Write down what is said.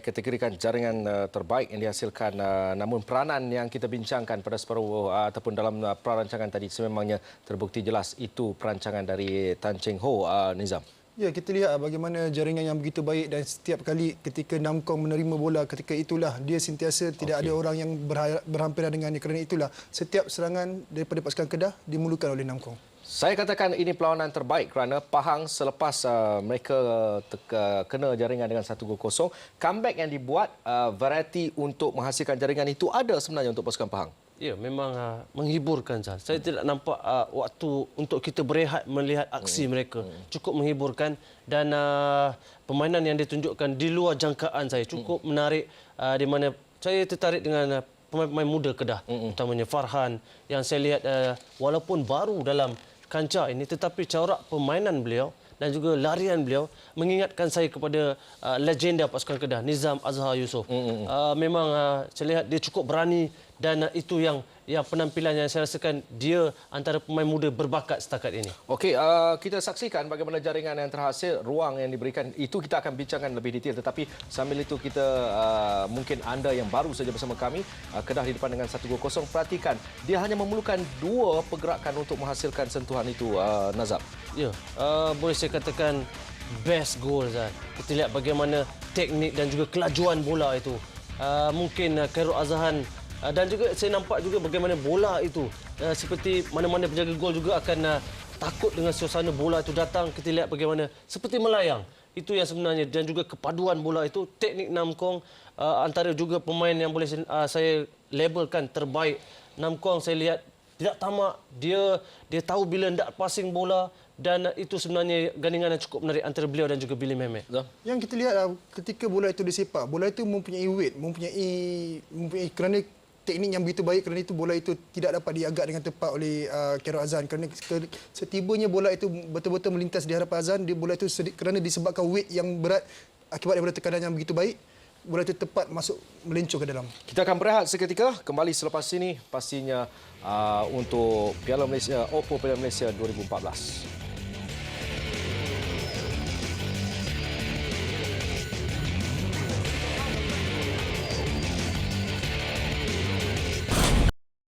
kategorikan jaringan uh, terbaik yang dihasilkan uh, namun peranan yang kita bincangkan pada separuh uh, ataupun dalam uh, perancangan tadi sememangnya terbukti jelas itu perancangan dari Tan Cheng Ho uh, Nizam. Ya, kita lihat bagaimana jaringan yang begitu baik dan setiap kali ketika Namkong menerima bola ketika itulah dia sentiasa tidak Okey. ada orang yang berha- berhampiran dengannya kerana itulah setiap serangan daripada pasukan Kedah dimulakan oleh Namkong. Saya katakan ini perlawanan terbaik kerana Pahang selepas uh, mereka teka, kena jaringan dengan 1-0, comeback yang dibuat uh, variety untuk menghasilkan jaringan itu ada sebenarnya untuk pasukan Pahang. Ya, memang uh, menghiburkan Zal. Saya tidak nampak uh, waktu untuk kita berehat melihat aksi mereka. Cukup menghiburkan dan uh, permainan yang ditunjukkan di luar jangkaan saya cukup menarik uh, di mana saya tertarik dengan uh, pemain-pemain muda Kedah, utamanya Farhan yang saya lihat uh, walaupun baru dalam kancah ini tetapi corak permainan beliau dan juga larian beliau mengingatkan saya kepada uh, legenda pasukan Kedah Nizam Azhar Yusof. Uh, memang uh, saya lihat dia cukup berani dan uh, itu yang yang penampilan yang saya rasakan dia antara pemain muda berbakat setakat ini. Okey, uh, kita saksikan bagaimana jaringan yang terhasil, ruang yang diberikan. Itu kita akan bincangkan lebih detail. Tetapi sambil itu kita uh, mungkin anda yang baru saja bersama kami, uh, Kedah di depan dengan 1-0. Perhatikan, dia hanya memerlukan dua pergerakan untuk menghasilkan sentuhan itu, uh, Nazab. Ya, uh, boleh saya katakan best goal Zat. Kita lihat bagaimana teknik dan juga kelajuan bola itu. Uh, mungkin uh, Khairul Azhan uh, dan juga saya nampak juga bagaimana bola itu uh, seperti mana-mana penjaga gol juga akan uh, takut dengan suasana bola itu datang. Kita lihat bagaimana seperti melayang. Itu yang sebenarnya dan juga kepaduan bola itu teknik Namkong uh, antara juga pemain yang boleh uh, saya labelkan terbaik. Namkong saya lihat tidak tamak dia dia tahu bila hendak passing bola dan itu sebenarnya gandingan yang cukup menarik antara beliau dan juga Billy Mehmet. Yang kita lihat ah, ketika bola itu disepak, bola itu mempunyai weight, mempunyai mempunyai kerana teknik yang begitu baik kerana itu bola itu tidak dapat diagak dengan tepat oleh uh, Khairul Azhan kerana ke- setibanya bola itu betul-betul melintas di hadapan Azhan, dia bola itu sedi- kerana disebabkan weight yang berat akibat daripada tekanan yang begitu baik, bola itu tepat masuk melencur ke dalam. Kita akan berehat seketika. Kembali selepas ini pastinya uh, untuk Piala Malaysia, Oppo Piala Malaysia 2014.